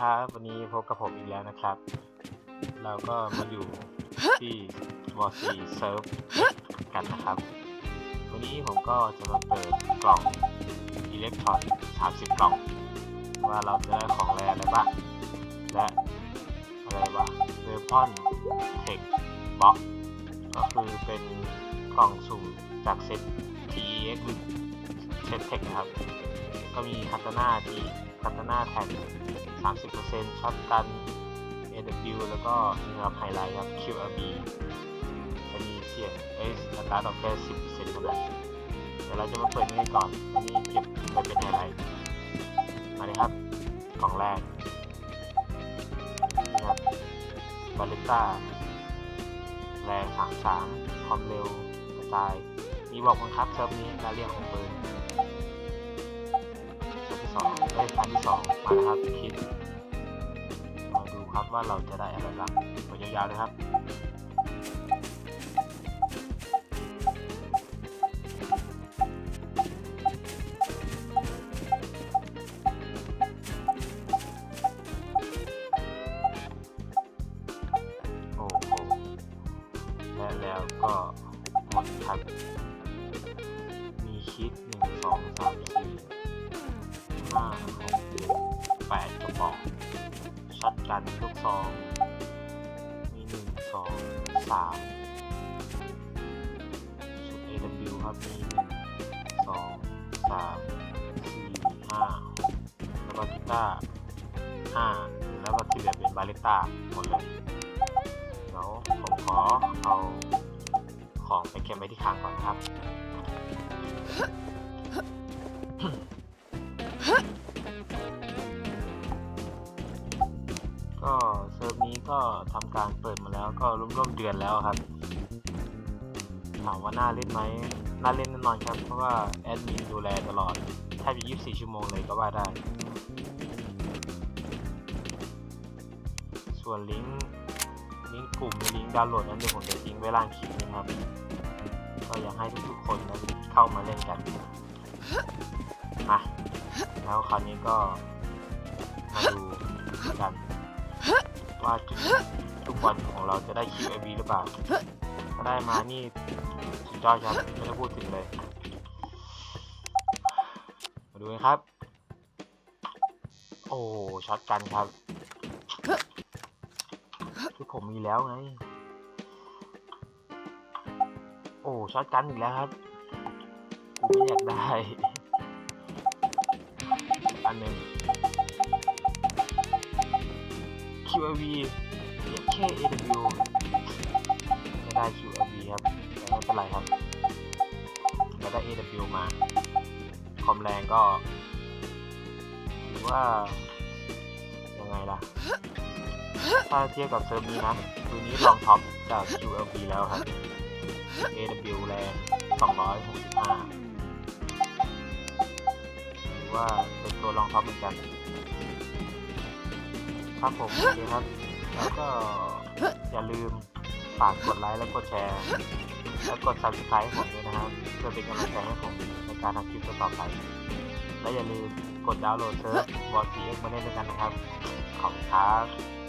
ครับวันนี้พบกับผมอีกแล้วนะครับ เราก็มาอยู่ที่วอร์ซีเซิร์ฟกันนะครับ วันนี้ผมก็จะมาเปิดกล่องอิเล็กทรอน30 กล่อง ว่าเราจะได้ของอะไรอะไรบ้างและอะไรวะเวพอนเทคบ็อกก็คือเป็นกล่องสุ่มจากเซต TEX หรือเซตเทคนะครับ ก็มีคาตาน่าที่ คาตาน่าแท็ก 30%ช็อตกัน AW แล้วก็นี่ครับไฮไลท์ครับ QRB จะมีเสียงเอ้ยอัตราดอกเบี้ย10%เท่านั้นเดี๋ยวเราจะมาเปิดนี่ก่อนอันนี้เก็บไปเป็นไฮไลท์มาเลยครับกล่องแรกนี่ครับบาลิต้าแรง33ความเร็วกระจาย มีบอกบังคับเซิร์ฟนี้การเรียกของปืน ขั้นที่สองมาแล้วครับคิดมาดูครับว่าเราจะได้อะไรบ้างตัวยาวๆเลยครับโอ้โหและแล้วก็หมดครับ มีคิดหนึ่งสองสามสี่ ห้าหกเจ็ดแปดกระบอกช็อตกันลูกซอง มีหนึ่งสองสามชุด AW ครับ มีหนึ่งสองสามสี่ห้าแล้วก็กีตาร์ห้าแล้วก็ที่เหลือเป็นบาเลต้าหมดเลยเดี๋ยวผมขอเอาของไปเก็บไว้ที่คลังก่อนครับ ก็ทำการเปิดมาแล้วก็ร่วมๆเดือนแล้วครับ ถามว่าน่าเล่นไหมน่าเล่นแน่นอนครับ เพราะว่าแอดมินดูแลตลอดแทบจะ24 ชั่วโมงเลยก็ว่าได้ ส่วนลิงก์ลิงก์กลุ่มลิงก์ดาวน์โหลดนั้นเดี๋ยวผมจะทิ้งไว้ล่างคลิปนะครับ ก็อยากให้ทุกๆคนนั้นเข้ามาเล่นกันมาแล้วคราวนี้ก็มาดูกัน ว่าทุกวันของเราจะได้ QAV หรือเปล่าถ้าได้มานี่สุดยอดครับไม่ต้องพูดถึงเลย มาดูกันครับ โอ้ช็อตกันครับที่ผมมีแล้วไง โอ้ช็อตกันอีกแล้วครับกูไม่อยากได้ อันหนึ่ง QLV แค่ AW ไม่ได้ QLV ครับแต่ไม่เป็นไรครับ แล้วได้ AW มาความแรงก็ถือว่า ยังไงล่ะ ถ้าเทียบกับเซิร์ฟนี้นะตัวนี้ลองท็อปจาก QLB แล้วครับ AW แรง 265ถือว่าเป็นตัวลองท็อปเหมือนกัน ครับผมโอเคครับ แล้วก็อย่าลืมฝากกดไลค์และกดแชร์ และกด subscribe ให้ผมด้วยนะครับเพื่อเป็นกำลังใจให้ผมในการทำคลิปต่อๆไปและอย่าลืมกดดาวน์โหลดเซิร์ฟวอร์ซีเอ็กมาเล่นด้วยกันนะครับ ขอบคุณครับ